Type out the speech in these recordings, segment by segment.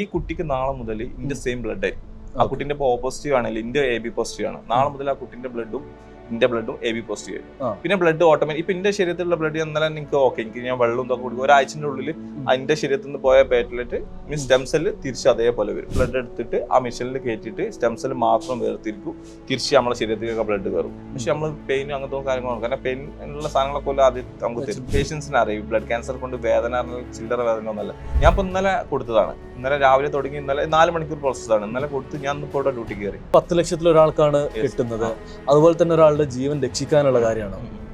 ഈ കുട്ടിക്ക് നാളെ മുതൽ ഇന്റെ സെയിം ബ്ലഡ് ആയിരിക്കും. ആ കുട്ടിന്റെ ഇപ്പോൾ ഓപ്പോസിറ്റീവ് ആണെങ്കിൽ ഇന്റെ എ ബി പോസിറ്റീവ് ആണ്. നാളെ മുതൽ ആ കുട്ടിന്റെ ബ്ലഡും ഇന്റെ ബ്ലഡും എ ബി പോസിറ്റീവ്. ആയിരിക്കും. പിന്നെ ബ്ലഡ് ഓട്ടോമാറ്റിക് ഇപ്പൊ ഇന്റെ ശരീരത്തിലുള്ള ബ്ലഡ് എന്നാലും നിങ്ങൾക്ക് ഓക്കെ എനിക്ക് ഞാൻ വെള്ളം ഇതൊക്കെ കൊടുക്കും. ഒരാഴ്ചന്റെ ഉള്ളിൽ അതിന്റെ ശരീരത്തിൽ നിന്ന് പോയ പേറ്റലറ്റ് മീൻസ് സ്റ്റെം സെല്ല് തിരിച്ച് അതേപോലെ വരും. ബ്ലഡ് എടുത്തിട്ട് ആ മെഷീനിൽ കയറ്റിയിട്ട് സ്റ്റെം സെല്ല് മാത്രം വേർതിരിക്കും. തിരിച്ച് നമ്മുടെ ശരീരത്തിലേക്ക് ബ്ലഡ് കയറും പക്ഷെ നമ്മൾ പെയിൻ അങ്ങനത്തെ കാര്യങ്ങളും കാരണം പെയിൻ ഉള്ള സാധനങ്ങളൊക്കെ ആദ്യം നമുക്ക് തരും. പേഷ്യൻസിന് അറിയും. ബ്ലഡ് ക്യാൻസർ കൊണ്ട് വേദന ചില്ലറ വേദന ഒന്നല്ല ഞാൻ ഇപ്പൊ ഇന്നലെ കൊടുത്തതാണ്. ഇന്നലെ രാവിലെ തുടങ്ങി ഇന്നലെ നാല് മണിക്കൂർ പ്രോസസ്സാണ് ഇന്നലെ കൊടുത്ത് ഞാൻ ഇപ്പോൾ ഡ്യൂട്ടി കയറി. പത്ത് ലക്ഷത്തിൽ ഒരാൾക്കാണ് കിട്ടുന്നത്. അതുപോലെ തന്നെ ഒരാളുടെ ജീവൻ രക്ഷിക്കാനുള്ള കാര്യമാണ്.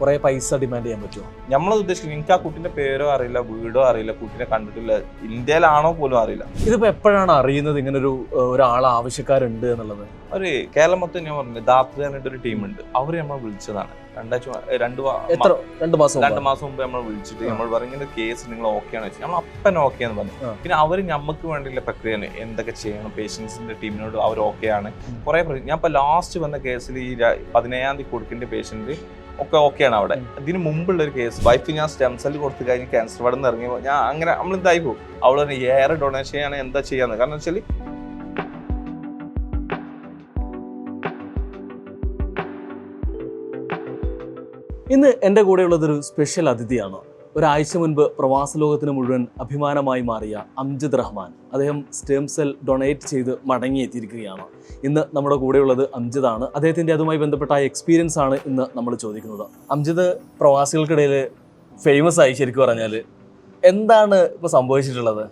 കുറെ പൈസ ഡിമാൻഡ് ചെയ്യാൻ പറ്റുമോ നമ്മളത് ഉദ്ദേശിക്കുന്നത് എനിക്ക് ആ കുട്ടിന്റെ പേരോ അറിയില്ല വീടോ അറിയില്ല കുട്ടിനെ കണ്ടിട്ടില്ല ഇന്ത്യയിലാണോ പോലും അറിയില്ല. ഇതിപ്പോ എപ്പോഴാണ് അറിയുന്നത് ഇങ്ങനെ ഒരു ഒരാൾ ആവശ്യക്കാരുണ്ട് എന്നുള്ളത്? ഒരു കേരളം മൊത്തം ഞാൻ പറഞ്ഞു ദാത്രി പറഞ്ഞിട്ട് ഒരു ടീമുണ്ട്. അവർ നമ്മളെ വിളിച്ചതാണ്. രണ്ടാഴ്ച രണ്ട് എത്ര? രണ്ട് മാസം രണ്ട് മാസം മുമ്പ് നമ്മൾ വിളിച്ചിട്ട് നമ്മൾ പറഞ്ഞു ഇങ്ങനെ കേസ് നിങ്ങൾ ഓക്കെയാണ് വെച്ചാൽ നമ്മൾ അപ്പൻ ഓക്കെ എന്ന് പറഞ്ഞു. പിന്നെ അവർ നമുക്ക് വേണ്ടിയുള്ള പ്രക്രിയയാണ് എന്തൊക്കെ ചെയ്യണം പേഷ്യൻസിന്റെ ടീമിനോട് അവർ ഓക്കെ ആണ്. ഉം. കുറെ ഞാൻ ഇപ്പൊ ലാസ്റ്റ് വന്ന കേസിൽ ഈ പതിനേഴാം തീയതി കൊടുക്കേണ്ട പേഷ്യന്റ് ഒക്കെ ഓക്കെയാണ് അവിടെ. ഇതിനു മുമ്പുള്ള ഒരു കേസ് വൈഫ് ഞാൻ സ്റ്റെം സെൽ കൊടുത്തു കഴിഞ്ഞ് ക്യാൻസർ വാർഡിൽ ഇറങ്ങിയപ്പോൾ ഞാൻ അങ്ങനെ നമ്മൾ എന്തായി പോകും തന്നെ ഏറെ ഡൊണേഷൻ ചെയ്യാണ് എന്താ ചെയ്യാന്ന്? കാരണം വെച്ചാൽ ഇന്ന് എന്റെ കൂടെയുള്ളത് ഒരു സ്പെഷ്യൽ അതിഥിയാണ്. ഒരാഴ്ച മുൻപ് പ്രവാസ ലോകത്തിന് മുഴുവൻ അഭിമാനമായി മാറിയ അംജദ് റഹ്മാൻ. അദ്ദേഹം സ്റ്റേം സെൽ ഡൊണേറ്റ് ചെയ്ത് മടങ്ങിയെത്തിയിരിക്കുകയാണ്. ഇന്ന് നമ്മുടെ കൂടെയുള്ളത് അംജിദാണ്. അദ്ദേഹത്തിന്റെ അതുമായി ബന്ധപ്പെട്ട എക്സ്പീരിയൻസ് ആണ് ഇന്ന് നമ്മൾ ചോദിക്കുന്നത്. അംജിത് പ്രവാസികൾക്കിടയിൽ ഫേമസ് ആയി ശരിക്കും പറഞ്ഞാൽ എന്താണ് ഇപ്പോൾ സംഭവിച്ചിട്ടുള്ളത്?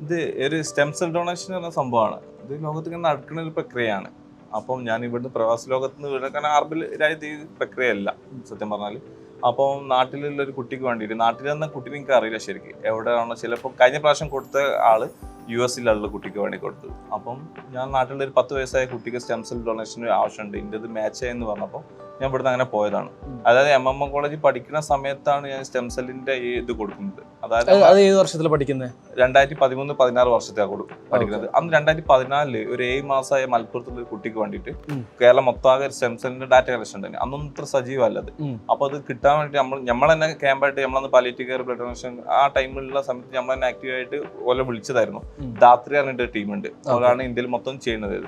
ഇത് ഒരു സ്റ്റെം സെൽ ഡൊണേഷൻ എന്ന സംഭവമാണ്. ഇത് ലോകത്ത് ഇങ്ങനെ നടക്കുന്ന ഒരു പ്രക്രിയയാണ്. അപ്പം ഞാൻ ഇവിടുന്ന് പ്രവാസ ലോകത്ത് നിന്ന് വീട് കാരണം അറബിൽ രാജ്യത്ത് ഈ പ്രക്രിയയല്ല സത്യം പറഞ്ഞാൽ അപ്പം നാട്ടിലുള്ള ഒരു കുട്ടിക്ക് വേണ്ടിയിട്ട് നാട്ടിലെന്ന നിന്ന് കുട്ടിനെ എനിക്ക് അറിയില്ല ശരിക്കും. എവിടെയാണോ ചിലപ്പോൾ കഴിഞ്ഞ പ്രാവശ്യം കൊടുത്ത ആൾ യു എസിലുള്ള കുട്ടിക്ക് വേണ്ടി കൊടുത്തത് അപ്പം ഞാൻ നാട്ടിലുള്ള ഒരു പത്ത് വയസ്സായ കുട്ടിക്ക് സ്റ്റെം സെൽ ഡൊണേഷന് ആവശ്യമുണ്ട്. ഇന്റെത് മാച്ച് ആയെന്ന് പറഞ്ഞപ്പോൾ ഞാൻ ഇവിടുന്ന് അങ്ങനെ പോയതാണ്. അതായത് എം എം എം കോളേജിൽ പഠിക്കുന്ന സമയത്താണ് ഞാൻ സ്റ്റെം സെല്ലിന്റെ ഈ ഇത് കൊടുക്കുന്നത്. അതായത് അത് ഏത് വർഷത്തിൽ പഠിക്കുന്നത് രണ്ടായിരത്തി പതിമൂന്ന് പതിനാറ് വർഷത്തെ പഠിക്കുന്നത്. അന്ന് രണ്ടായിരത്തി പതിനാലിൽ ഒരു ഏഴ് മാസമായ മലപ്പുറത്തുള്ള ഒരു കുട്ടിക്ക് വേണ്ടിട്ട്. കേരളം മൊത്തമാകെ സ്റ്റെംസെല്ലിന്റെ ഡാറ്റ കളക്ഷൻ ഉണ്ടായിരുന്നു അന്നൊന്നും ഇത്ര സജീവമല്ലത്. അപ്പൊ അത് കിട്ടാൻ വേണ്ടി നമ്മൾ നമ്മൾ തന്നെ ക്യാമ്പായിട്ട് നമ്മളന്ന് പാലിയേറ്റീവ് കെയർ ബ്ലഡ് ഡൊണേഷൻ ആ ടൈമിലുള്ള സമയത്ത് നമ്മൾ തന്നെ ആക്റ്റീവ് ആയിട്ട് ഓലെ വിളിച്ചതായിരുന്നു. ധാത്രി പറഞ്ഞിട്ട് ടീമുണ്ട് അവരാണ് ഇന്ത്യയിൽ മൊത്തം ചെയ്യുന്നത്.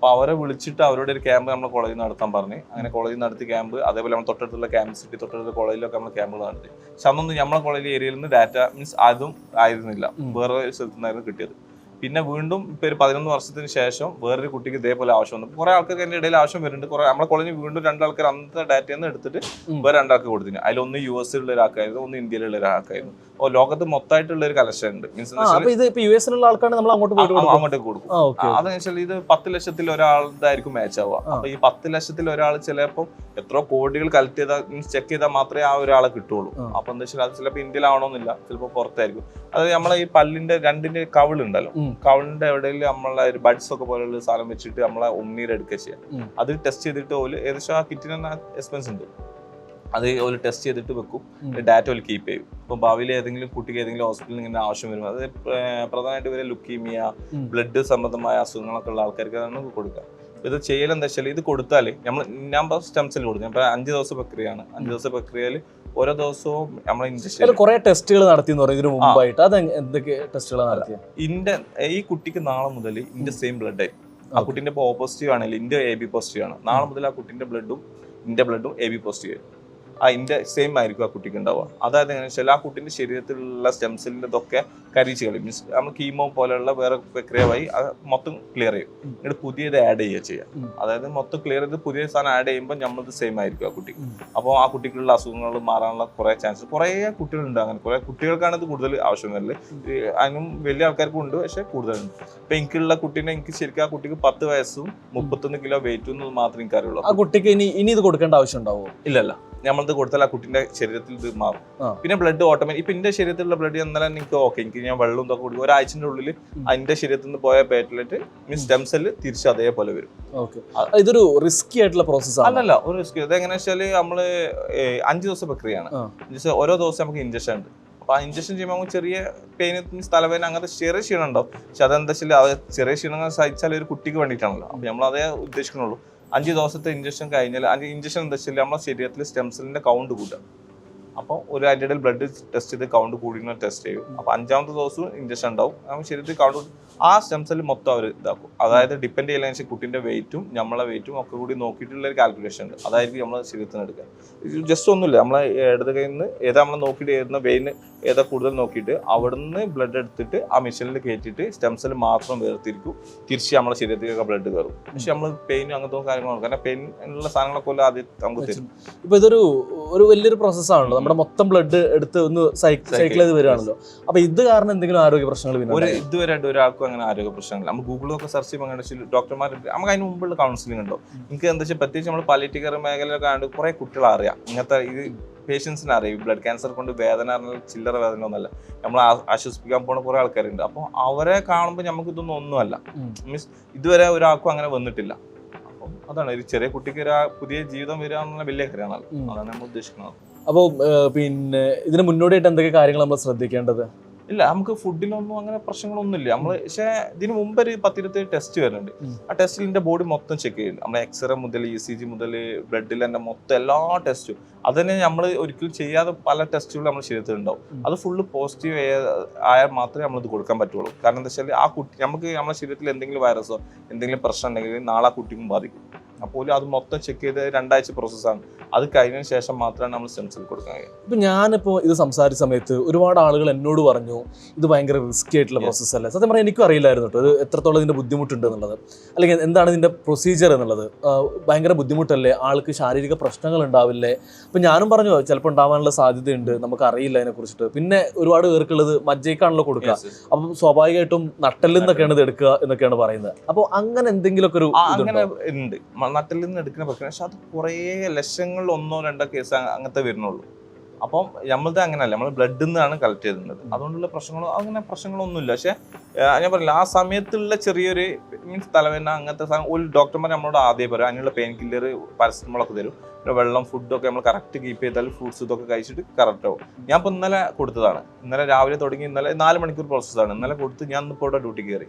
അപ്പൊ അവരെ വിളിച്ചിട്ട് അവരുടെ ഒരു ക്യാമ്പ് നമ്മൾ കോളേജിൽ നടത്താൻ പറഞ്ഞു. അങ്ങനെ കോളേജിൽ നടത്തി ക്യാമ്പ് അതേപോലെ നമ്മൾ തൊട്ടടുത്തുള്ള ക്യാമ്പ് സിറ്റി തൊട്ടടുത്ത കോളേജിലൊക്കെ നമ്മൾ ക്യാമ്പുകൾ നടത്തി. പക്ഷെ അന്നൊന്നും നമ്മളെ കോളേജ് ഏരിയയിൽ നിന്ന് ഡാറ്റ മീൻസ് അതും ആയിരുന്നില്ല. വേറെ ഒരു സ്ഥലത്തു നിന്നായിരുന്നു കിട്ടിയത്. പിന്നെ വീണ്ടും ഇപ്പൊ ഒരു പതിനൊന്ന് വർഷത്തിന് ശേഷം വേറൊരു കുട്ടിക്ക് ഇതേപോലെ ആവശ്യം വന്നു. കുറെ ആൾക്കാർക്ക് എന്റെ ഇടയിൽ ആവശ്യം വരുന്നുണ്ട്. കുറെ നമ്മളെ കോളേജിൽ വീണ്ടും രണ്ടാൾക്കാർ അന്നത്തെ ഡാറ്റയിൽ നിന്ന് എടുത്തിട്ട്. വേറെ രണ്ടാൾക്ക് കൊടുത്തിന്. അതിലൊന്ന് യു എസിലുള്ള ഒരാൾക്കായിരുന്നു ഒന്ന് ഇന്ത്യയിലുള്ള ഒരാൾക്കായിരുന്നു. ലോകത്ത് മൊത്തമായിട്ടുള്ള ഒരു കളക്ഷൻ ഉണ്ട്. മീൻസ് അപ്പൊ ഇത് ഇപ്പൊ യു എസിലുള്ള ആൾക്കാണ് നമ്മൾ അങ്ങോട്ട് പോയിട്ട് കൊടുക്കും അങ്ങോട്ട് കൊടുക്കും. ആ അതെന്ന് വെച്ചാൽ ഇത് പത്ത് ലക്ഷത്തിൽ ഒരാളുടെ മാച്ച് ആവുക. അപ്പൊ ഈ പത്ത് ലക്ഷത്തിൽ ഒരാൾ ചിലപ്പോൾ എത്ര കോടികൾ കളക്ട് ചെയ്താൽ മീൻസ് ചെക്ക് ചെയ്താൽ മാത്രമേ ആ ഒരാളെ കിട്ടുള്ളൂ. ആ. അപ്പൊ എന്താ വെച്ചാൽ അത് ചിലപ്പോൾ ഇന്ത്യയിലാവണമെന്നില്ല. ചിലപ്പോൾ പുറത്തായിരിക്കും. അത് നമ്മളെ ഈ പല്ലിന്റെ രണ്ടിന്റെ കവിളുണ്ടല്ലോ ഉം. കവിളിന്റെ എവിടെയെങ്കിലും നമ്മളെ ഒരു ബഡ്സ് ഒക്കെ പോലെയുള്ള സാധനം വെച്ചിട്ട് നമ്മളെ ഉമ്മീരെടുക്കുക ചെയ്യാം. ഉം. അത് ടെസ്റ്റ് ചെയ്തിട്ട് ഓൽ ഏകദേശം ആ കിറ്റിന് എക്സ്പെൻസ് ഉണ്ട്. അത് ഒരു ടെസ്റ്റ് ചെയ്തിട്ട് വെക്കും. ഡാറ്റ ഒരു കീപ്പ് ചെയ്യും. ഇപ്പൊ ഭാവിയിൽ ഏതെങ്കിലും കുട്ടിക്ക് ഏതെങ്കിലും ഹോസ്പിറ്റലിൽ ഇങ്ങനെ ആവശ്യം വരും അത് പ്രധാനമായിട്ട് വരെ ലുക്കീമിയ ബ്ലഡ് സംബന്ധമായ അസുഖങ്ങളൊക്കെ ഉള്ള ആൾക്കാർക്ക് അതാണ് കൊടുക്കുക. ഇത് ചെയ്യൽ എന്താ വെച്ചാൽ ഇത് കൊടുത്താൽ നമ്മൾ ഞാൻ സ്റ്റെംസിൽ കൊടുക്കും. ഇപ്പൊ അഞ്ച് ദിവസം പ്രക്രിയയാണ്. അഞ്ച് ദിവസം പ്രക്രിയയിൽ ഓരോ ദിവസവും നമ്മൾ ഇഞ്ചക്ഷൻ കുറെ ടെസ്റ്റുകൾ നടത്തി എന്ന് പറയുന്നതിന് മുമ്പായിട്ട്. അത് എന്തൊക്കെ ടെസ്റ്റുകൾ നടത്തി ഇന്റെ ഈ കുട്ടിക്ക് നാളെ മുതൽ ഇന്റെ സെയിം ബ്ലഡ് ആയിരിക്കും ആ കുട്ടിന്റെ ഇപ്പോൾ ഓപ്പോസിറ്റീവ് ആണെങ്കിൽ ഇന്റെ എ ബി പോസിറ്റീവ് ആണ്. നാളെ മുതൽ ആ കുട്ടിന്റെ ബ്ലഡും ഇന്റെ ബ്ലഡും എ ബി പോസിറ്റീവ് ആയിരിക്കും ആ ഇന്റെ സെയിം ആയിരിക്കും ആ കുട്ടിക്ക് ഉണ്ടാവുക. അതായത് എങ്ങനെ വെച്ചാൽ ആ കുട്ടിന്റെ ശരീരത്തിലുള്ള സ്റ്റെം ഇതൊക്കെ കരിച്ച് കളയും. മീൻസ് നമ്മൾ കീമോ പോലെയുള്ള വേറെ പ്രക്രിയ വഴി അത് മൊത്തം ക്ലിയർ ചെയ്യും. എന്നിട്ട് പുതിയത് ആഡ് ചെയ്യുക ചെയ്യാം ഉം. അതായത് മൊത്തം ക്ലിയർ ചെയ്ത് പുതിയ സാധനം ആഡ് ചെയ്യുമ്പോൾ നമ്മളത് സെയിം ആയിരിക്കും ആ കുട്ടി. അപ്പോൾ ആ കുട്ടിക്കുള്ള അസുഖങ്ങൾ മാറാനുള്ള കുറേ ചാൻസ് കുറേ കുട്ടികളുണ്ട് അങ്ങനെ. കുറേ കുട്ടികൾക്കാണ് ഇത് കൂടുതൽ ആവശ്യം വരുന്നത്. അതിനും വലിയ ആൾക്കാർക്കും ഉണ്ട് പക്ഷേ കൂടുതലുണ്ട്. ഇപ്പൊ എനിക്കുള്ള കുട്ടീനെ എനിക്ക് ശരിക്കും ആ കുട്ടിക്ക് പത്ത് വയസ്സും മുപ്പത്തൊന്ന് കിലോ വെയിറ്റും എന്നത് മാത്രമേ എനിക്ക് അറിയുള്ളൂ ആ കുട്ടിക്ക് ഇനി ഇനി ഇത് കൊടുക്കേണ്ട ആവശ്യം ഉണ്ടാവുമോ? ഇല്ലല്ല നമ്മളത് കൊടുത്താൽ ആ കുട്ടിന്റെ ശരീരത്തിൽ ഇത് മാറും. പിന്നെ ബ്ലഡ് ഓട്ടോമാറ്റിക് ഇപ്പൊ എന്റെ ശരീരത്തിലുള്ള ബ്ലഡ് എന്നാലും എനിക്ക് ഓക്കെ എനിക്ക് ഞാൻ വെള്ളം ഇതൊക്കെ കൊടുക്കും. ഒരാഴ്ചന്റെ ഉള്ളിൽ. അതിന്റെ ശരീരത്തിൽ നിന്ന് പോയ പേറ്റലറ്റ് മീൻസ് സ്റ്റെം സെല്ല് തിരിച്ച് അതേപോലെ വരും. ഇതൊരു റിസ്കി ആയിട്ടുള്ള പ്രോസസ് അല്ലല്ല ഒരു റിസ്ക് ഇത് എങ്ങനെ വെച്ചാൽ നമ്മൾ അഞ്ചു ദിവസം പ്രക്രിയയാണ്. ഓരോ ദിവസം നമുക്ക് ഇഞ്ചക്ഷൻ ഉണ്ട്. അപ്പൊ ആ ഇഞ്ചക്ഷൻ ചെയ്യുമ്പോൾ നമുക്ക് ചെറിയ പെയിൻ മീൻസ് തലവേദന അങ്ങനത്തെ ചെറിയ ക്ഷീണം ഉണ്ടാവും പക്ഷെ അതെന്താ വെച്ചാൽ ചെറിയ ക്ഷീണങ്ങൾ സഹിച്ചാൽ ഒരു കുട്ടിക്ക് വേണ്ടിയിട്ടാണല്ലോ. അപ്പൊ നമ്മൾ അതേ ഉദ്ദേശിക്കുന്നുള്ളൂ അഞ്ച് ദിവസത്തെ ഇഞ്ചക്ഷൻ കഴിഞ്ഞാൽ അഞ്ച് ഇഞ്ചക്ഷൻ എന്താ വെച്ചാൽ നമ്മുടെ ശരീരത്തിൽ സ്റ്റെം കൗണ്ട് കൂട്ടുക. അപ്പോൾ ഒരു അതിന്റെ ബ്ലഡ് ടെസ്റ്റ് ചെയ്ത് കൗണ്ട് കൂടി ടെസ്റ്റ് ചെയ്യും. അപ്പോൾ അഞ്ചാമത്തെ ദിവസവും ഇഞ്ചക്ഷൻ ഉണ്ടാവും. അപ്പം ശരീരത്തിൽ കൗണ്ട് ആ സ്റ്റെം സെൽ മൊത്തം അവർ ഇതാക്കും. അതായത് ഡിപ്പെൻഡ് ചെയ്യുന്ന കുട്ടിന്റെ വെയിറ്റും നമ്മളെ വെയിറ്റും ഒക്കെ കൂടി നോക്കിയിട്ടുള്ള ഒരു കാൽക്കുലേഷൻ ഉണ്ട്. അതായിരിക്കും നമ്മളെ ശരീരത്തിന് എടുക്കുക. ജസ്റ്റ് ഒന്നുമില്ല. നമ്മളെ ഇടത് കയ്യിൽ നിന്ന് ഏതാ നമ്മൾ നോക്കിയിട്ട് ഏതുന്ന വെയിന് ഏതാ കൂടുതൽ നോക്കിയിട്ട് അവിടുന്ന് ബ്ലഡ് എടുത്തിട്ട് ആ മെഷീനിൽ കയറ്റിയിട്ട് സ്റ്റെം സെൽ മാത്രം വേർതിരിക്കും. തിരിച്ച് നമ്മളെ ശരീരത്തിലേക്ക് ബ്ലഡ് കയറും. പക്ഷെ നമ്മൾ പെയിനും അങ്ങനത്തെ കാര്യങ്ങളും കാരണം പെയിൻ ഉള്ള സാധനങ്ങളൊക്കെ ആദ്യം നമുക്ക് തരും ഇപ്പൊ ഇതൊരു ഒരു വലിയൊരു പ്രോസസ്സാണല്ലോ നമ്മുടെ മൊത്തം ബ്ലഡ് എടുത്ത് ഒന്ന് സൈക്കിൾ ചെയ്ത് വരികയാണല്ലോ. അപ്പൊ ഇത് കാരണം എന്തെങ്കിലും ആരോഗ്യ പ്രശ്നങ്ങൾ ഒരു ഇതുവരെ ഒരാൾക്കും അങ്ങനെ ആരോഗ്യ പ്രശ്നങ്ങൾ. നമ്മൾ ഗൂഗിളൊക്കെ സെർച്ച് ചെയ്യുമ്പോൾ അങ്ങനെ ഡോക്ടർമാർ നമുക്ക് അതിന് മുമ്പുള്ള കൗൺസിലിംഗ് ഉണ്ടോ? എനിക്ക് എന്താ വെച്ചാൽ പ്രത്യേകിച്ച് നമ്മൾ പലിറ്റി കെയർ മേഖലയിലൊക്കെ ആണ്ട് കുറെ കുട്ടികൾ അറിയാം. ഇങ്ങനത്തെ ഇത് പേഷ്യൻസിനെ അറിയാം. ഈ ബ്ലഡ് ക്യാൻസർ കൊണ്ട് വേദന ചില്ലറ വേദന ഒന്നല്ല നമ്മൾ ആശ്വസിപ്പിക്കാൻ പോണ കുറെ ആൾക്കാരുണ്ട്. അപ്പോൾ അവരെ കാണുമ്പോൾ നമുക്ക് ഇതൊന്നും ഒന്നുമല്ല. മീൻസ് ഇതുവരെ ഒരാൾക്കും അങ്ങനെ വന്നിട്ടില്ല. അപ്പം അതാണ്. ഒരു ചെറിയ കുട്ടിക്ക് ഒരു പുതിയ ജീവിതം വരിക എന്നുള്ള വലിയ കാര്യമാണ്. അതാണ് നമ്മൾ ഉദ്ദേശിക്കുന്നത്. അപ്പോൾ പിന്നെ ഇതിന് മുന്നോടിയായിട്ട് എന്തൊക്കെ കാര്യങ്ങൾ നമ്മൾ ശ്രദ്ധിക്കേണ്ടത്? ഇല്ല നമുക്ക് ഫുഡിനൊന്നും അങ്ങനെ പ്രശ്നങ്ങളൊന്നുമില്ല. നമ്മൾ പക്ഷേ ഇതിന് മുമ്പ് ഒരു പത്തിരുപത്തി ടെസ്റ്റ് വരുന്നുണ്ട്. ആ ടെസ്റ്റിൽ എന്റെ ബോഡി മൊത്തം ചെക്ക് ചെയ്യുന്നു നമ്മൾ എക്സ്റേ മുതൽ ഇ സി ജി മുതൽ ബ്ലഡിൽ എന്റെ മൊത്തം എല്ലാ ടെസ്റ്റും. അത് തന്നെ നമ്മൾ ഒരിക്കലും ചെയ്യാതെ പല ടെസ്റ്റുകൾ നമ്മൾ ശരീരത്തിലുണ്ടാവും അത് ഫുള്ള് പോസിറ്റീവ് ആയാൽ മാത്രമേ നമ്മളിത് കൊടുക്കാൻ പറ്റുള്ളൂ. കാരണം എന്താ വെച്ചാൽ ആ കുട്ടി നമുക്ക് നമ്മുടെ ശരീരത്തിൽ എന്തെങ്കിലും വൈറസോ എന്തെങ്കിലും പ്രശ്നം ഉണ്ടെങ്കിൽ നാളെ ആ കുട്ടിക്കും ബാധിക്കും. അപ്പോൾ അത് മൊത്തം ചെക്ക് ചെയ്ത് രണ്ടാഴ്ച പ്രോസസ്സാണ് അത് കഴിഞ്ഞതിന് ശേഷം മാത്രമാണ് നമ്മൾ സ്റ്റെംസിൽ കൊടുക്കാൻ കഴിയുക. ഇപ്പം ഞാനിപ്പോൾ ഇത് സംസാരിച്ച സമയത്ത് ഒരുപാട് ആളുകൾ എന്നോട് പറഞ്ഞു ഇത് ഭയങ്കര റിസ്ക് ആയിട്ടുള്ള. പ്രോസസ്സ് അല്ലേ? സത്യം പറഞ്ഞാൽ എനിക്കും അറിയില്ലായിരുന്നു കേട്ടോ. ഇത് എത്രത്തോളം ഇതിന്റെ ബുദ്ധിമുട്ടുണ്ട് എന്നുള്ളത്. അല്ലെങ്കിൽ എന്താണ് ഇതിന്റെ പ്രൊസീജിയർ എന്നുള്ളത്? ഭയങ്കര ബുദ്ധിമുട്ടല്ലേ? ആൾക്ക് ശാരീരിക പ്രശ്നങ്ങൾ ഉണ്ടാവില്ലേ? അപ്പം ഞാനും പറഞ്ഞു ചിലപ്പോൾ ഉണ്ടാവാനുള്ള സാധ്യതയുണ്ട്. നമുക്ക് അറിയില്ല അതിനെ കുറിച്ചിട്ട് പിന്നെ ഒരുപാട് പേർക്കുള്ളത് മജ്ജയ്ക്കാണല്ലോ കൊടുക്കുക. അപ്പം സ്വാഭാവികമായിട്ടും നട്ടലിൽ നിന്നൊക്കെയാണ് ഇത് എടുക്കുക എന്നൊക്കെയാണ് പറയുന്നത്. അപ്പോൾ അങ്ങനെ എന്തെങ്കിലുമൊക്കെ ഒരു അങ്ങനെ ഉണ്ട് നട്ടിൽ നിന്ന് എടുക്കുന്ന പ്രക്രിയ പക്ഷെ അത് കുറേ ലക്ഷങ്ങളിൽ ഒന്നോ രണ്ടോ കേസ് അങ്ങനത്തെ വരുന്നുള്ളൂ. അപ്പം നമ്മളത് അങ്ങനെയല്ല. നമ്മൾ ബ്ലഡിൽ നിന്നാണ് കളക്ട് ചെയ്തിരുന്നത്. അതുകൊണ്ടുള്ള പ്രശ്നങ്ങളോ അങ്ങനെ പ്രശ്നങ്ങളൊന്നുമില്ല. പക്ഷേ ഞാൻ പറയില്ല ആ സമയത്തുള്ള ചെറിയൊരു മീൻസ് തലവേദന അങ്ങനത്തെ ഒരു ഡോക്ടർമാർ നമ്മളോട് ആദ്യം പറയും അതിനുള്ള പെയിൻ കില്ലർ പാരസെറ്റമോളൊക്കെ തരും. പിന്നെ വെള്ളം ഫുഡൊക്കെ നമ്മൾ കറക്റ്റ് കീപ്പ് ചെയ്താൽ ഫ്രൂട്ട്സ് ഇതൊക്കെ കഴിച്ചിട്ട് കറക്റ്റ് ആവും. ഞാൻ ഇപ്പോൾ ഇന്നലെ കൊടുത്തതാണ്. ഇന്നലെ രാവിലെ തുടങ്ങി ഇന്നലെ നാല് മണിക്കൂർ പ്രോസസ്സാണ് ഇന്നലെ കൊടുത്ത് ഞാൻ ഇപ്പോൾ ഇവിടെ ഡ്യൂട്ടി കയറി.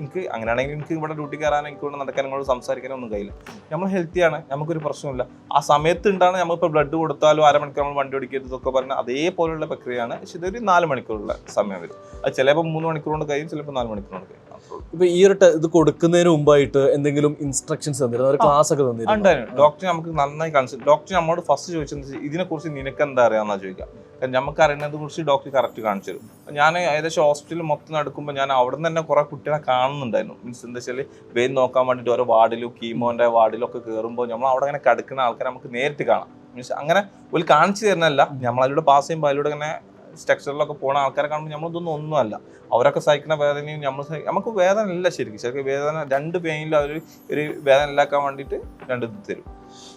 എനിക്ക് അങ്ങനെയാണെങ്കിൽ എനിക്ക് ഇവിടെ ഡ്യൂട്ടി കയറാൻ എനിക്ക് ഇവിടെ നടക്കാൻ ഇങ്ങോട്ട് സംസാരിക്കാനോ ഒന്നും കഴിയില്ല. നമ്മൾ ഹെൽത്തിയാണ് നമുക്കൊരു പ്രശ്നമില്ല ആ സമയത്ത് ഉണ്ടാണ് നമ്മളിപ്പോൾ ബ്ലഡ് കൊടുത്താലും അരമണിക്കൂർ നമ്മൾ വണ്ടി ഓടിക്കരുത് ഇതൊക്കെ പറഞ്ഞാൽ അതേപോലെയുള്ള പ്രക്രിയയാണ്. പക്ഷെ ഇതൊരു നാല് മണിക്കൂറുള്ള സമയം വരും. അത് ചിലപ്പോൾ മൂന്ന് മണിക്കൂർ കൊണ്ട് കഴിയും ചിലപ്പോൾ നാല് മണിക്കൂർ കൊണ്ട് കഴിയും. ഇപ്പൊ ഈ ഒരു ഇത് കൊടുക്കുന്നതിന് മുമ്പായിട്ട് എന്തെങ്കിലും ഇൻസ്ട്രക്ഷൻസ് തന്നിരുന്നു? ഒരു ക്ലാസ് ഒക്കെ തന്നിരുന്നു? ഡോക്ടർ നമുക്ക് നന്നായി കൺസൾട്ട് ഡോക്ടർ നമ്മോട് ഫസ്റ്റ് ചോദിച്ചത് ഇതിനെ കുറിച്ച് നിനക്ക് എന്താ അറിയാമെന്നാ ചോദിക്കാം കാരണം നമുക്ക് അറിയുന്നതിനെ കുറിച്ച് ഡോക്ടർ കറക്റ്റ് കാണിച്ചു തരും. ഞാൻ ഏകദേശം ഹോസ്പിറ്റലിൽ മൊത്തം നടക്കുമ്പോൾ ഞാൻ അവിടെ നിന്ന് തന്നെ കുറെ കുട്ടികളെ കാണുന്നുണ്ടായിരുന്നു. മീൻസ് എന്താ വെച്ചാൽ വെയിൻ നോക്കാൻ വേണ്ടിയിട്ട് ഓരോ വാർഡിലും കീമോന്റെ വാർഡിലും ഒക്കെ കയറുമ്പോൾ നമ്മൾ അവിടെ അങ്ങനെ കിടക്കുന്ന ആൾക്കാരെ നമുക്ക് നേരിട്ട് കാണാം. മീൻസ് അങ്ങനെ ഒരു കാണിച്ചു തരുന്നതല്ല. നമ്മൾ അതിലൂടെ പാസ് ചെയ്യുമ്പോൾ അതിലൂടെ ഇങ്ങനെ സ്ട്രക്ചറിലൊക്കെ പോണ ആൾക്കാരെ കാണുമ്പോൾ നമ്മളിതൊന്നും ഒന്നുമല്ല. അവരൊക്കെ സഹിക്കുന്ന വേദനയും നമ്മൾ സഹിക്കും നമുക്ക് വേദന ഇല്ല ശരിക്കും. ശരിക്കും വേദന രണ്ട് പെയിനിലും അവർ ഒരു വേദന ഇല്ലാക്കാൻ വേണ്ടിയിട്ട് രണ്ട് ഇത് തരും.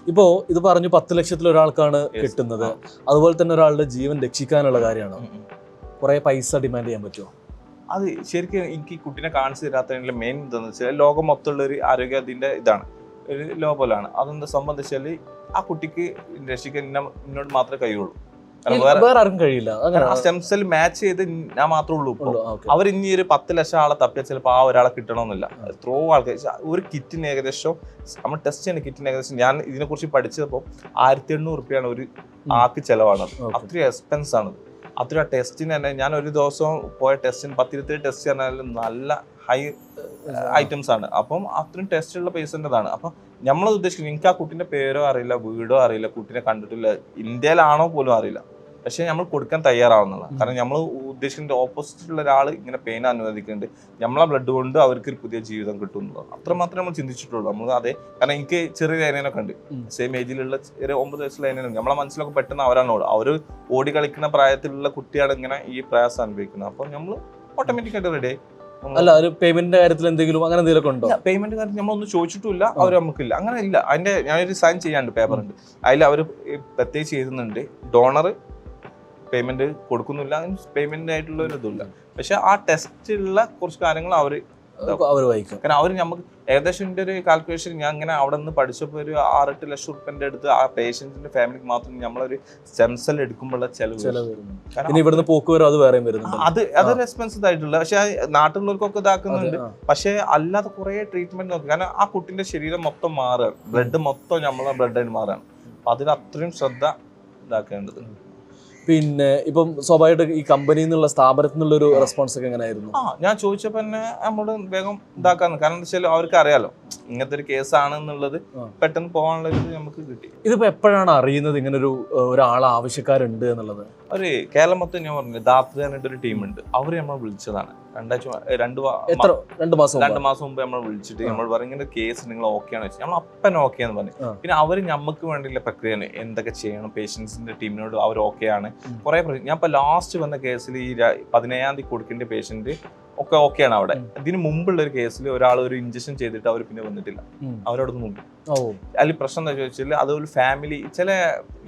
ഇപ്പോ ഇത് പറഞ്ഞു പത്ത് ലക്ഷത്തിൽ ഒരാൾക്കാണ് കിട്ടുന്നത്. അതുപോലെ തന്നെ ഒരാളുടെ ജീവൻ രക്ഷിക്കാനുള്ള കാര്യമാണ്. കുറെ പൈസ ഡിമാൻഡ് ചെയ്യാൻ പറ്റുമോ അത് ശരിക്കും എനിക്ക് ഈ കുട്ടീനെ കാണിച്ചു തരാത്തതിന്റെ മെയിൻ എന്താണെന്ന് വെച്ചാൽ ലോകം മൊത്തമുള്ള ഒരു ആരോഗ്യ അതിന്റെ ഇതാണ്. ഒരു ലോബലാണ് അതെന്താ സംബന്ധിച്ചാൽ ആ കുട്ടിക്ക് രക്ഷിക്കാൻ ഇന്ന- എന്നോട് മാത്രമേ കഴിയുള്ളൂ. വേറെ ആർക്കും കഴിയില്ല. അങ്ങനെ ആ സ്റ്റെം സെൽ മാച്ച് ചെയ്ത് ഞാൻ മാത്രമേ ഉള്ളൂ ഇപ്പോൾ. അവർ ഇനി ഒരു പത്ത് ലക്ഷം ആളെ തപ്പിയാൽ ചിലപ്പോൾ ആ ഒരാളെ കിട്ടണമെന്നില്ല. എത്രയോ ആൾക്കാർ ഒരു കിറ്റിന് ഏകദേശം നമ്മൾ ടെസ്റ്റ് ചെയ്യുന്ന കിറ്റിന് ഏകദേശം ഞാൻ ഇതിനെക്കുറിച്ച് പഠിച്ചപ്പോൾ ആയിരത്തി എണ്ണൂറ് റുപ്യാണ് ഒരു ആൾക്ക് ചെലവാണ്. അത്രയും എക്സ്പെൻസ് ആണ് അത്ര ടെസ്റ്റിന് തന്നെ ഞാൻ ഒരു ദിവസം പോയ ടെസ്റ്റിന് പത്തിരുപത്തി ടെസ്റ്റ് ചെയ്യാൻ നല്ല ഹൈ ഐറ്റംസ് ആണ്. അപ്പം അത്രയും ടെസ്റ്റ് ഉള്ള പേഷ്യന്റെതാണ് അപ്പം നമ്മൾ ഉദ്ദേശിക്കുന്നത് എനിക്ക് ആ കുട്ടീന്റെ പേരോ അറിയില്ല വീടോ അറിയില്ല കുട്ടീനെ കണ്ടിട്ടില്ല ഇന്ത്യയിലാണോ പോലും അറിയില്ല. പക്ഷേ നമ്മൾ കൊടുക്കാൻ തയ്യാറാവുന്നതാണ്. കാരണം നമ്മൾ ഉദ്ദേശിക്കുന്ന ഓപ്പോസിറ്റുള്ള ഒരാൾ ഇങ്ങനെ പെയിൻ അനുവദിക്കുന്നുണ്ട്. നമ്മളെ ബ്ലഡ് കൊണ്ട് അവർക്ക് ഒരു പുതിയ ജീവിതം കിട്ടുന്നതാണ് അത്ര മാത്രമേ നമ്മൾ ചിന്തിച്ചിട്ടുള്ളൂ. നമ്മൾ അതെ കാരണം എനിക്ക് ചെറിയ ലൈനൊക്കെ ഉണ്ട്. സെയിം ഏജിലുള്ള ഒരു ഒമ്പത് വയസ്സുള്ള ലൈനുണ്ട് നമ്മളെ മനസ്സിലൊക്കെ പെട്ടെന്ന് അവരാണ് ഓടുക. അവർ ഓടി കളിക്കുന്ന പ്രായത്തിലുള്ള കുട്ടിയാണ് ഇങ്ങനെ ഈ പ്രയാസം അനുഭവിക്കുന്നത്. അപ്പോൾ നമ്മൾ ഓട്ടോമാറ്റിക്കായിട്ട് റെഡി അല്ല ഒരു പേയ്മെന്റിന്റെ കാര്യത്തിൽ എന്തെങ്കിലും അങ്ങനെ എന്തെങ്കിലും ഉണ്ടോ? പേയ്മെന്റ് നമ്മൾ നമ്മളൊന്നും ചോദിച്ചിട്ടില്ല അവർ നമുക്കില്ല. അങ്ങനെ ഇല്ല. അതിന്റെ ഞാനൊരു സൈൻ ചെയ്യാണ്ട് പേപ്പർ ഉണ്ട്. അതിൽ അവർ പ്രത്യേകിച്ച് എഴുതുന്നുണ്ട്. ഡോണർ പേയ്മെന്റ് കൊടുക്കുന്നില്ല. പേയ്മെന്റ് ആയിട്ടുള്ള ഒരു ഇതുമില്ല പക്ഷെ ആ ടെസ്റ്റിലുള്ള കുറച്ച് കാര്യങ്ങൾ അവർ അവർ വായിക്കും. കാരണം അവർ നമുക്ക് ഏകദേശം എന്റെ ഒരു കാൽക്കുലേഷൻ ഞാൻ ഇങ്ങനെ അവിടെ നിന്ന് പഠിച്ചപ്പോൾ ഒരു ആറെട്ട് ലക്ഷം റുപ്യന്റെ അടുത്ത് ആ പേഷ്യൻസിന്റെ ഫാമിലിക്ക് മാത്രം നമ്മളൊരു സ്റ്റെം സെൽ എടുക്കുമ്പോഴുള്ള ചെലവ് പിന്നെ ഇവിടുന്ന് പോക്ക് വരും അത് വേറെയും വരുന്നുണ്ട്. അത് അതൊരു എക്സ്പെൻസീവ് ആയിട്ടുള്ള പക്ഷെ നാട്ടിലുള്ളവർക്കൊക്കെ ഇതാക്കുന്നുണ്ട്. പക്ഷേ അല്ലാതെ കുറേ ട്രീറ്റ്മെന്റ് നോക്കും. കാരണം ആ കുട്ടിന്റെ ശരീരം മൊത്തം മാറുകയാണ്. ബ്ലഡ് മൊത്തം നമ്മളെ ബ്ലഡ് ആയിട്ട് മാറുകയാണ്. അപ്പൊ അതിൽ അത്രയും ശ്രദ്ധ ഇതാക്കേണ്ടത്. പിന്നെ ഇപ്പം സ്വാഭാവികമായിട്ട് ഈ കമ്പനിയിൽ നിന്നുള്ള സ്ഥാപനത്തിൽ നിന്നുള്ള ഒരു റെസ്പോൺസ് ഒക്കെ എങ്ങനെയായിരുന്നു ആ ഞാൻ ചോദിച്ചപ്പോൾ തന്നെ നമ്മളോട് വേഗം ഇതാക്കാന്ന്. കാരണം എന്താ വെച്ചാൽ അവർക്ക് അറിയാലോ ഇങ്ങനത്തെ ഒരു കേസാണ് എന്നുള്ളത് പെട്ടെന്ന് പോകാനുള്ള ഇത് നമുക്ക് കിട്ടി. ഇതിപ്പോ എപ്പോഴാണ് അറിയുന്നത് ഇങ്ങനെ ഒരു ഒരാൾ ആവശ്യക്കാരുണ്ട് എന്നുള്ളത്? ഒരു കേരളം മൊത്തം ഞാൻ പറഞ്ഞു ദാത്ത് പറഞ്ഞിട്ട് ഒരു ടീമുണ്ട് അവർ നമ്മളെ വിളിച്ചതാണ്. രണ്ടാഴ്ച രണ്ട് എത്ര? രണ്ട് മാസം രണ്ട് മുമ്പ്? മാസം മുമ്പ് നമ്മൾ വിളിച്ചിട്ട് നമ്മൾ പറഞ്ഞു ഇങ്ങനെ കേസ് നിങ്ങൾ ഓക്കെ ആണ്? വെച്ചാൽ നമ്മൾ അപ്പൻ ഓക്കെ എന്ന് പറഞ്ഞു. പിന്നെ അവർ നമുക്ക് വേണ്ടിയുള്ള പ്രക്രിയയാണ് എന്തൊക്കെ ചെയ്യണം പേഷ്യൻസിന്റെ ടീമിനോട് അവർ ഓക്കെ ആണ്. കുറെ ഞാൻ ഇപ്പൊ ലാസ്റ്റ് വന്ന കേസിൽ ഈ പതിനേഴാം തീയതി കൊടുക്കേണ്ട പേഷ്യന്റ് ഒക്കെ ആണ് അവിടെ. ഇതിന് മുമ്പുള്ള ഒരു കേസിൽ ഒരാൾ ഒരു ഇഞ്ചക്ഷൻ ചെയ്തിട്ട് അവർ പിന്നെ വന്നിട്ടില്ല. അവരോട് മുമ്പ് ഓ. അതിൽ പ്രശ്നം എന്താ ചോദിച്ചാൽ അത് ഒരു ഫാമിലി ചില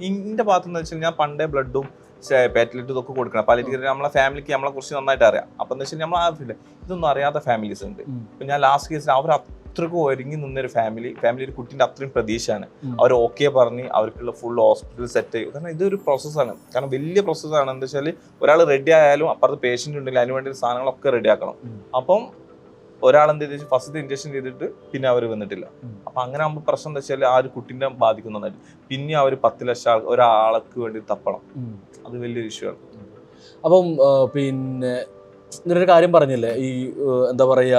ഇന്റെ ഭാഗത്ത് എന്ന് വെച്ചാൽ ഞാൻ പണ്ടേ ബ്ലഡും പാറ്റലറ്റും ഇതൊക്കെ കൊടുക്കണം. പാലിറ്റിക്കൽ നമ്മളെ ഫാമിലിക്ക് നമ്മളെ കുറിച്ച് നന്നായിട്ട് അറിയാം. അപ്പൊ എന്ന് വെച്ചാൽ നമ്മൾ അറിയില്ല ഇതൊന്നും അറിയാത്ത ഫാമിലീസ് ഉണ്ട്. ഇപ്പൊ ഞാൻ ലാസ്റ്റ് കേസിൽ അവർ അത്രക്കും ഒരുങ്ങി നിന്നൊരു ഫാമിലി ഫാമിലി ഒരു കുട്ടിന്റെ അത്രയും പ്രതീക്ഷയാണ്. അവർ ഓക്കെ പറഞ്ഞ് അവർക്കുള്ള ഫുൾ ഹോസ്പിറ്റൽ സെറ്റ് ചെയ്യും കാരണം ഇതൊരു പ്രോസസ്സാണ് കാരണം വലിയ പ്രോസസ്സാണ് എന്താ വെച്ചാൽ ഒരാൾ റെഡി ആയാലും അപ്പുറത്ത് പേഷ്യന്റ് ഉണ്ടെങ്കിൽ അതിന് വേണ്ടി സാധനങ്ങളൊക്കെ റെഡി ആക്കണം. അപ്പം ഒരാൾ എന്ത് ചെയ്തു ഫസ്റ്റ് ഇഞ്ചക്ഷൻ ചെയ്തിട്ട് പിന്നെ അവർ വന്നിട്ടില്ല. അപ്പൊ അങ്ങനെ ആകുമ്പോൾ പ്രശ്നം എന്താ വെച്ചാൽ ആ ഒരു കുട്ടീനെ ബാധിക്കുന്നതായിട്ട് പിന്നെ അവർ പത്ത് ലക്ഷം ആൾ ഒരാൾക്ക് വേണ്ടി തപ്പണം. അത് വലിയൊരു ഇഷ്യൂ ആണ്. അപ്പം പിന്നെ ഇങ്ങനൊരു കാര്യം പറഞ്ഞില്ലേ? ഈ എന്താ പറയാ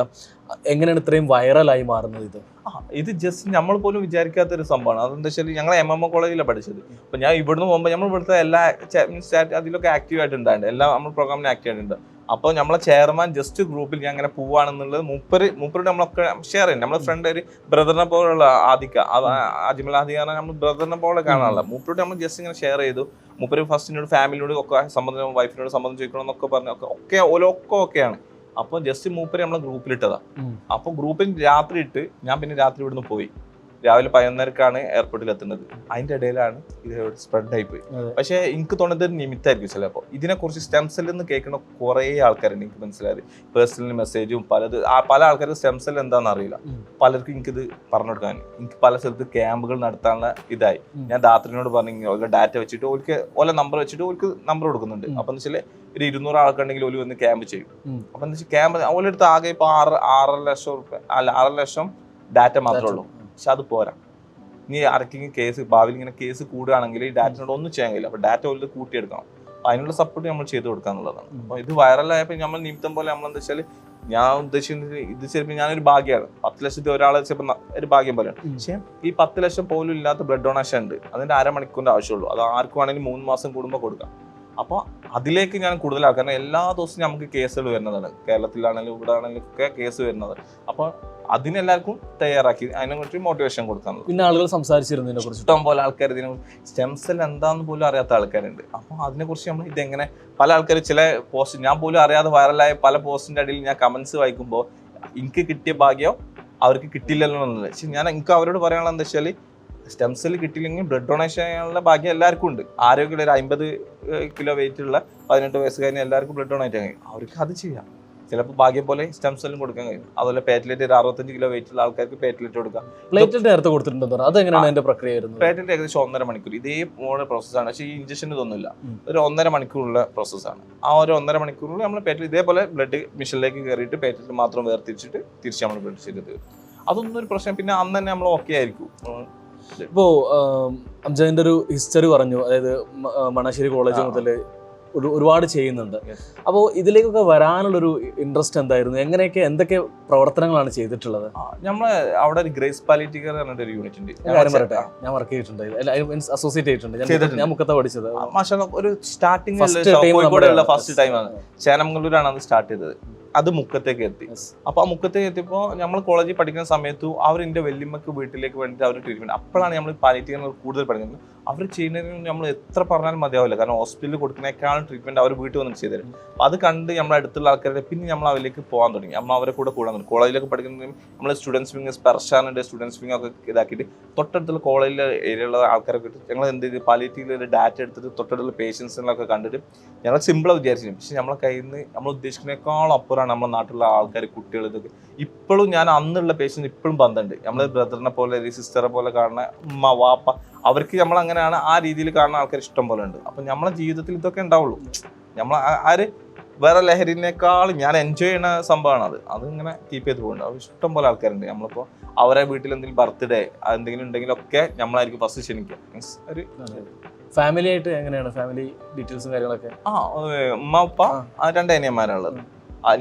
എങ്ങനെയാണ് ഇത്രയും വൈറലായി മാറുന്നത് ഇത്? ഇത് ജസ്റ്റ് നമ്മൾ പോലും വിചാരിക്കാത്ത ഒരു സംഭവമാണ്. അതെന്താ വെച്ചാൽ ഞങ്ങൾ എം എം എ കോളേജിലാണ് പഠിച്ചത്. അപ്പൊ ഞാൻ ഇവിടുന്ന് പോകുമ്പോൾ നമ്മൾ ഇവിടുത്തെ എല്ലാ മീൻസ് അതിലൊക്കെ ആക്റ്റീവ് ആയിട്ടുണ്ടായിരുന്നു എല്ലാ നമ്മൾ പ്രോഗ്രാമിന് ആക്റ്റീവ് ആയിട്ടുണ്ട്. അപ്പോൾ നമ്മളെ ചെയർമാൻ ജസ്റ്റ് ഗ്രൂപ്പിൽ ഞാൻ അങ്ങനെ പോവാണെന്നുള്ളത് മൂപ്പര് മൂപ്പരോട് നമ്മളൊക്കെ ഷെയർ ചെയ്യും നമ്മളെ ഫ്രണ്ട് ഒരു ബ്രദറിനെ പോലുള്ള ആദിക്ക അജ്മൽ ആദിക നമ്മൾ ബ്രദറിനെ പോലെ കാണാനുള്ള മൂപ്പരോട് നമ്മൾ ജസ്റ്റ് ഇങ്ങനെ ഷെയർ ചെയ്തു. മൂപ്പര് ഫസ്റ്റിനോട് ഫാമിലിനോട് ഒക്കെ സംബന്ധം വൈഫിനോട് സംബന്ധം ചോദിക്കണം എന്നൊക്കെ പറഞ്ഞു. ഒക്കെ ഒക്കെ ഓലൊക്കെ ഓക്കെയാണ് അപ്പോൾ ജസ്റ്റ് മൂപ്പര് നമ്മളെ ഗ്രൂപ്പിലിട്ടതാ ഉം. അപ്പോൾ ഗ്രൂപ്പിൽ രാത്രി ഇട്ട് ഞാൻ പിന്നെ രാത്രി ഇവിടുന്ന് പോയി. രാവിലെ പതിനൊന്നരക്കാണ് എയർപോർട്ടിൽ എത്തുന്നത്. അതിന്റെ ഇടയിലാണ് ഇത് സ്പ്രെഡ് ആയി പോയി. പക്ഷെ എനിക്ക് തോന്നുന്നത് ഒരു നിമിത്തായിരിക്കും ചിലപ്പോൾ ഇതിനെക്കുറിച്ച് സ്റ്റെംസെൽ എന്ന് കേൾക്കുന്ന കുറേ ആൾക്കാരുണ്ട് എനിക്ക് മനസ്സിലായത്. പേഴ്സണൽ മെസ്സേജും പലത് പല ആൾക്കാർക്ക് സ്റ്റെംസെൽ എന്താണെന്ന് അറിയില്ല. പലർക്കും എനിക്കിത് പറഞ്ഞു കൊടുക്കാൻ എനിക്ക് പല സ്ഥലത്ത് ക്യാമ്പുകൾ നടത്താനുള്ള ഇതായി. ഞാൻ ദാത്രിനോട് പറഞ്ഞു ഓല ഡാറ്റ വെച്ചിട്ട് ഓൽക്ക് ഓല നമ്പർ വെച്ചിട്ട് ഓൽക്ക് നമ്പർ കൊടുക്കുന്നുണ്ട്. അപ്പൊ എന്ന് വെച്ചാൽ ഒരു ഇരുന്നൂറ് ആൾക്കുണ്ടെങ്കിൽ ഓൽ വന്ന് ക്യാമ്പ് ചെയ്യും. അപ്പൊ അപ്പം എന്ന് വെച്ചാൽ ക്യാമ്പ് ഓലെടുത്ത് ആകെ ഇപ്പോൾ ആറ് ആറര ലക്ഷം റുപ്യ അല്ല ആറര ലക്ഷം ഡാറ്റ മാത്രമേ ഉള്ളൂ. പക്ഷെ അത് പോരാ. ഇനി ആർക്കെങ്കിലും കേസ് ഭാവിയിൽ ഇങ്ങനെ കേസ് കൂടുകയാണെങ്കിൽ ഈ ഡാറ്റയോട് ഒന്നും ചെയ്യാൻ കഴിയില്ല. അപ്പൊ ഡാറ്റ ഒരു കൂട്ടിയെടുക്കണം. അപ്പൊ അതിനുള്ള സപ്പോർട്ട് നമ്മൾ ചെയ്തു കൊടുക്കുക എന്നുള്ളതാണ്. അപ്പൊ ഇത് വൈറലായപ്പോൾ നമ്മൾ നിമിത്തം പോലെ നമ്മൾ എന്താ വെച്ചാൽ ഞാൻ ഉദ്ദേശിക്കുന്നത് ഇത് ചിലപ്പോൾ ഞാനൊരു ഭാഗ്യമാണ് പത്ത് ലക്ഷത്തി ഒരാളെ ചിലപ്പോൾ ഒരു ഭാഗ്യം പോലെയാണ്. പക്ഷേ ഈ പത്ത് ലക്ഷം പോലും ഇല്ലാത്ത ബ്ലഡ് ഡൊണേഷൻ ഉണ്ട്. അതിന്റെ അരമണിക്കൂറിന്റെ ആവശ്യമുള്ളൂ. അത് ആർക്കുവാണെങ്കിലും മൂന്ന് മാസം കൂടുമ്പോൾ കൊടുക്കാം. അപ്പോൾ അതിലേക്ക് ഞാൻ കൂടുതലാക്കും കാരണം എല്ലാ ദിവസവും നമുക്ക് കേസുകൾ വരുന്നതാണ്. കേരളത്തിലാണെങ്കിലും ഇവിടെ ആണെങ്കിലും ഒക്കെ കേസ് വരുന്നത്. അപ്പോൾ അതിനെല്ലാവർക്കും തയ്യാറാക്കി. അതിനെക്കുറിച്ച് മോട്ടിവേഷൻ കൊടുക്കാനുള്ളത് പിന്നെ ആളുകൾ സംസാരിച്ചിരുന്നതിനെ കുറിച്ച്. ഇഷ്ടം പോലെ ആൾക്കാർ ഇതിനെ സ്റ്റെം സെൽ എന്താണെന്ന് പോലും അറിയാത്ത ആൾക്കാരുണ്ട്. അപ്പോൾ അതിനെക്കുറിച്ച് നമ്മൾ ഇതെങ്ങനെ പല ആൾക്കാർ ചില പോസ്റ്റ് ഞാൻ പോലും അറിയാതെ വൈറലായ പല പോസ്റ്റിന്റെ അടിയിൽ ഞാൻ കമൻസ് വായിക്കുമ്പോൾ എനിക്ക് കിട്ടിയ ഭാഗ്യം അവർക്ക് കിട്ടില്ലല്ലോ എന്നുള്ളത്. പക്ഷെ ഞാൻ എനിക്ക് അവരോട് പറയാനുള്ളത് എന്താ വെച്ചാൽ സ്റ്റെം സെൽ കിട്ടിയില്ലെങ്കിൽ ബ്ലഡ് ഡൊണേഷൻ ചെയ്യാനുള്ള ഭാഗ്യം എല്ലാവർക്കും ഉണ്ട്. ആരോഗ്യമുള്ള ഒരു അമ്പത് കിലോ വെയിറ്റ് ഉള്ള പതിനെട്ട് വയസ്സുകാരന് എല്ലാവർക്കും ബ്ലഡ് ഡൊണേറ്റ് ചെയ്യാൻ കഴിയും. അവർക്ക് അത് ചെയ്യാം. ചിലപ്പോൾ ഭാഗ്യം പോലെ സ്റ്റം സെല്ലും കൊടുക്കാൻ കഴിയും. അതുപോലെ പേറ്റ്ലെറ്റ് ഒരു അറുപത്തഞ്ച് കിലോ വെയിറ്റ് ഉള്ള ആൾക്കാർക്ക് പേറ്റ്ലെറ്റ് കൊടുക്കാം. പ്ലേറ്റഡ് നേരത്തെ കൊടുത്തിട്ടുണ്ടെന്ന് പറഞ്ഞു അതെങ്ങനെയാണ് അതിന്റെ പ്രക്രിയ വരുന്നത്? ഏകദേശം ഒന്നര മണിക്കൂർ. ഇതേ മോഡൽ പ്രോസസ്സാണ് പക്ഷേ ഈ ഇഞ്ചക്ഷൻ ഇതൊന്നുമില്ല. ഒരു ഒന്നര മണിക്കൂറുള്ള പ്രോസസ്സാണ് ആ ഒരു ഒന്നര മണിക്കൂറിൽ നമ്മൾ പേറ്റൽ ഇതേപോലെ ബ്ലഡ് മിഷനിലേക്ക് കയറിയിട്ട് പേറ്റൽ മാത്രം വേർതിരിച്ചിട്ട് തിരിച്ച് നമ്മൾ ബ്ലഡ് ചെയ്തത് അതൊന്നും ഒരു പ്രശ്നം. പിന്നെ അന്ന് തന്നെ നമ്മൾ ഓക്കെ ആയിരിക്കും. ഇപ്പോ അംജദിന്റെ ഒരു ഹിസ്റ്ററി പറഞ്ഞു. അതായത് മണാശ്ശേരി കോളേജ്. മുതൽ ഒരു ഒരുപാട് ചെയ്യുന്നുണ്ട്. അപ്പോൾ ഇതിലേക്കൊക്കെ വരാനുള്ളൊരു ഇൻട്രസ്റ്റ് എന്തായിരുന്നു? എങ്ങനെയൊക്കെ എന്തൊക്കെ പ്രവർത്തനങ്ങളാണ് ചെയ്തിട്ടുള്ളത്? നമ്മൾ അവിടെ ഒരു ഗ്രേസ് പാലിറ്റിക്കർ പറഞ്ഞിട്ട് ഒരു യൂണിറ്റ് ഉണ്ട്. ഞാൻ കാര്യം പറയട്ടെ ഞാൻ വർക്ക് ചെയ്തിട്ടുണ്ട്. മീൻസ് അസോസിയേറ്റ് ചെയ്തിട്ടുണ്ട്. ഞാൻ ചെയ്തിട്ടുണ്ട്. പഠിച്ചത്. ഒരു സ്റ്റാർട്ടിംഗ് ഫസ്റ്റ് ടൈം ആണ്. ചേനമംഗലൂരാണ് അത് സ്റ്റാർട്ട് ചെയ്തത്. അത് മുക്കത്തേക്ക് എത്തി. അപ്പൊ ആ മുക്കത്തേക്ക് എത്തിയപ്പോ നമ്മൾ കോളേജിൽ പഠിക്കുന്ന സമയത്തു അവർ എന്റെ വല്യമ്മക്ക് വീട്ടിലേക്ക് വേണ്ടിയിട്ട് അവർ ട്രീറ്റ്മെന്റ് അപ്പോഴാണ് നമ്മൾ പാലിറ്റീവ് കൂടുതൽ പഠിക്കുന്നത്. അവർ ചെയ്യുന്നതിന് നമ്മൾ എത്ര പറഞ്ഞാലും മതിയാവില്ല. കാരണം ഹോസ്പിറ്റലിൽ കൊടുക്കുന്നേക്കാളും ട്രീറ്റ്മെന്റ് അവർ വീട്ടിൽ വന്ന് ചെയ്തു അപ്പൊ അത് കണ്ട് നമ്മൾ അടുത്തുള്ള ആൾക്കാരുടെ പിന്നെ നമ്മൾ അവരിലേക്ക് പോകാൻ തുടങ്ങി. അമ്മ അവരെ കൂടെ കൂടാൻ തുടങ്ങി. കോളേജിലൊക്കെ പഠിക്കുന്നതും നമ്മൾ സ്റ്റുഡൻസ് വിങ് സ്പെർശാനുണ്ട് സ്റ്റുഡൻസ് വിങ് ഒക്കെ ഇതാക്കിയിട്ട് തൊട്ടടുത്തുള്ള കോളേജിലെ ഏരിയയിലുള്ള ആൾക്കാരൊക്കെ ഞങ്ങൾ എന്ത് ചെയ്തു ഒരു ഡാറ്റ എടുത്തിട്ട് തൊട്ടടുത്തുള്ള പേഷ്യൻസിനൊക്കെ കണ്ടിട്ട് ഞങ്ങൾ സിമ്പിളാണ് വിചാരിച്ചിരുന്നു. പക്ഷെ നമ്മളെ കയ്യിൽ നിന്ന് നമ്മൾ ഉദ്ദേശിക്കുന്നേക്കാളും അപ്പുറമാണ് നമ്മുടെ നാട്ടിലുള്ള ആൾക്കാർ കുട്ടികൾ ഇതൊക്കെ. ഇപ്പോഴും ഞാൻ അന്നുള്ള പേഷ്യൻസ് ഇപ്പോഴും ബന്ധമുണ്ട് നമ്മൾ ബ്രദറിനെ പോലെ അല്ലെങ്കിൽ സിസ്റ്ററെ പോലെ കാണുന്ന ഉമ്മ വാപ്പ അവർക്ക് നമ്മൾ അങ്ങനെയാണ് ആ രീതിയിൽ കാണുന്ന ആൾക്കാർ ഇഷ്ടം പോലെ ഉണ്ട്. അപ്പം നമ്മളെ ജീവിതത്തിൽ ഇതൊക്കെ ഉണ്ടാവുള്ളൂ. നമ്മൾ ആര് വേറെ ലഹരിനേക്കാൾ ഞാൻ എൻജോയ് ചെയ്യുന്ന സംഭവമാണ് അത്. അതിങ്ങനെ കീപ്പ് ചെയ്ത് പോകുന്നുണ്ട് അത് ഇഷ്ടം പോലെ ആൾക്കാരുണ്ട്. നമ്മളിപ്പോൾ അവരെ വീട്ടിൽ എന്തെങ്കിലും ബർത്ത്ഡേ എന്തെങ്കിലും ഉണ്ടെങ്കിലൊക്കെ നമ്മളായിരിക്കും ഫസ്റ്റ് ക്ഷണിക്കുക. മീൻസ് ഒരു ഫാമിലി ആയിട്ട് എങ്ങനെയാണ്? ഫാമിലി ഡീറ്റെയിൽസും കാര്യങ്ങളൊക്കെ? ആ ഉമ്മ ഉപ്പ രണ്ട് അനിയന്മാരാണുള്ളത്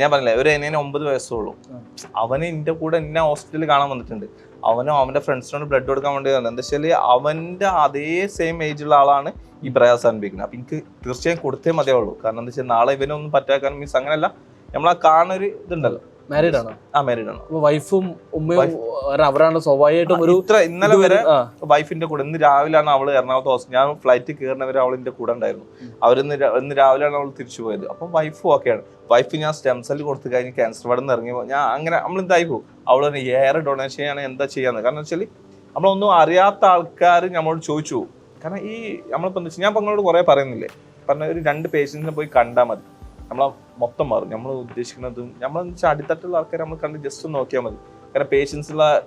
ഞാൻ പറഞ്ഞില്ലേ ഒരു അനിയന് ഒമ്പത് വയസ്സുള്ളൂ. ഉള്ളൂ അവന് എന്റെ കൂടെ എന്നെ ഹോസ്പിറ്റലിൽ കാണാൻ വന്നിട്ടുണ്ട്. അവനും അവന്റെ ഫ്രണ്ട്സിനോട് ബ്ലഡ് കൊടുക്കാൻ വേണ്ടി വന്നത് എന്താ വെച്ചാൽ അവന്റെ അതേ സെയിം ഏജുള്ള ആളാണ് ഈ പ്രയാസം അനുഭവിക്കുന്നത്. അപ്പൊ എനിക്ക് തീർച്ചയായും കൊടുത്തേ മതിയാവുള്ളൂ. കാരണം എന്താ വെച്ചാൽ നാളെ ഇവനൊന്നും പറ്റാക്കാൻ മീൻസ് അങ്ങനെയല്ല. നമ്മളാ കാണുന്ന ഒരു ഇതുണ്ടല്ലോ. മാരീഡ് ആണോ? ആ മാരീഡ് ആണ്. വൈഫും ഉമ്മയും അവരാണ് സ്വാഭാവികമായിട്ടും ഒരു ഇത്ര ഇന്നലെ വരെ വൈഫിന്റെ കൂടെ ഇന്ന് രാവിലെയാണ് അവൾ എറണാകുളത്ത് ഹോസ്പിറ്റൽ ഞാൻ ഫ്ലൈറ്റ് കയറുന്നവരെ അവളിന്റെ കൂടെ ഉണ്ടായിരുന്നു. അവരിന്ന് ഇന്ന് ഇന്ന് രാവിലെയാണ് അവൾ തിരിച്ചു പോയത്. അപ്പം വൈഫും ഓക്കെയാണ് വൈഫ് ഞാൻ സ്റ്റെം സെൽ കൊടുത്തു കഴിഞ്ഞ് ക്യാൻസർ നിന്ന് ഇറങ്ങിയപ്പോൾ ഞാൻ അങ്ങനെ നമ്മൾ എന്തായി പോകും അവൾ തന്നെ ഏറെ ഡൊണേഷൻ ചെയ്യാണ് എന്താ ചെയ്യാന്ന്? കാരണം വെച്ചാൽ നമ്മളൊന്നും അറിയാത്ത ആൾക്കാർ നമ്മളോട് ചോദിച്ചു പോകും കാരണം ഈ നമ്മളിപ്പോൾ ഞാൻ ഇപ്പം നിങ്ങളോട് കുറേ പറയുന്നില്ലേ? പറഞ്ഞ ഒരു രണ്ട് പേഷ്യൻസിനെ പോയി കണ്ടാൽ മതി. നമ്മളെ മൊത്തം മാറും. നമ്മൾ ഉദ്ദേശിക്കുന്നതും നമ്മൾ വെച്ചാൽ അടിത്തട്ടുള്ള ആൾക്കാരെ നമ്മൾ കണ്ട് ജസ്റ്റ് ഒന്ന് നോക്കിയാൽ മതി. കാരണം പേഷ്യൻസുള്ള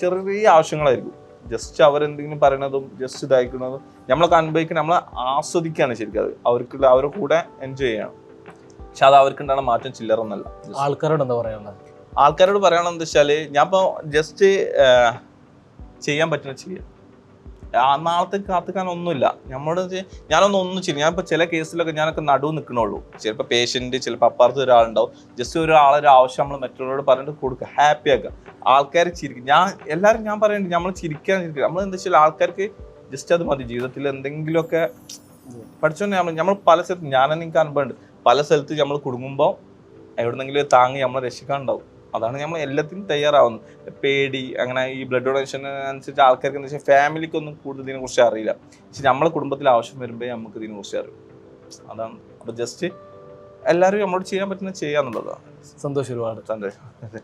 ചെറിയ ആവശ്യങ്ങളായിരിക്കും. ജസ്റ്റ് അവരെന്തെങ്കിലും പറയണതും ജസ്റ്റ് ഇതായിക്കുന്നതും നമ്മളൊക്കെ അനുഭവിക്കുന്ന നമ്മൾ ആസ്വദിക്കുകയാണ് ശരിക്കും അത്. അവർക്കുള്ള അവരുടെ കൂടെ എൻജോയ് ചെയ്യണം. പക്ഷെ അത് അവർക്കുണ്ടാകുന്ന മാറ്റം ചില്ലറൊന്നല്ല. ആൾക്കാരോട് എന്താ പറയാനുള്ളത് ആൾക്കാരോട് പറയണമെന്ന് വെച്ചാൽ ഞാൻ ഇപ്പൊ ജസ്റ്റ് ചെയ്യാൻ പറ്റുന്ന ചെയ്യാം. നാളത്തെ കാത്തുക്കാൻ ഒന്നുമില്ല നമ്മുടെ ഞാനൊന്നും ഒന്നും ചെയ്യില്ല. ഇപ്പൊ ചില കേസിലൊക്കെ ഞാനൊക്കെ നടുവ് നിൽക്കണുള്ളൂ ചിലപ്പോൾ പേഷ്യന്റ് ചിലപ്പോൾ അപ്പുറത്ത് ഒരാളുണ്ടാവും. ജസ്റ്റ് ഒരാളൊരു ആവശ്യം നമ്മൾ മറ്റുള്ളവരോട് പറഞ്ഞിട്ട് കൊടുക്കുക ഹാപ്പി ആക്കുക ആൾക്കാർ ചിരിക്കും. ഞാൻ എല്ലാവരും ഞാൻ പറയുന്നുണ്ട് നമ്മൾ ചിരിക്കാൻ ചിരിക്കുക നമ്മൾ എന്താ വെച്ചാൽ ആൾക്കാർക്ക് ജസ്റ്റ് അത് മതി. ജീവിതത്തിൽ എന്തെങ്കിലുമൊക്കെ പഠിച്ചോണ്ട് നമ്മൾ നമ്മൾ പല സ്ഥലത്ത് ഞാനെനിക്ക് അനുഭവമുണ്ട് പല സ്ഥലത്ത് നമ്മൾ കുടുങ്ങുമ്പോൾ എവിടെന്നെങ്കിലും താങ്ങി നമ്മളെ രക്ഷിക്കാനുണ്ടാവും. അതാണ് നമ്മൾ എല്ലാത്തിനും തയ്യാറാവുന്നത്. പേടി അങ്ങനെ ഈ ബ്ലഡ് ഡൊണേഷൻ അനുസരിച്ച് ആൾക്കാർക്ക് എന്ന് വെച്ചാൽ ഫാമിലിക്കൊന്നും കൂടുതൽ ഇതിനെ കുറിച്ച് അറിയില്ല. പക്ഷെ നമ്മളെ കുടുംബത്തിൽ ആവശ്യം വരുമ്പോൾ നമുക്ക് ഇതിനെ കുറിച്ച് അറിയും. അതാണ്. അപ്പൊ ജസ്റ്റ് എല്ലാവരും നമ്മളോട് ചെയ്യാൻ പറ്റുന്ന ചെയ്യാന്നുള്ളതാണ്. സന്തോഷം ഒരുപാട്. സന്തോഷം.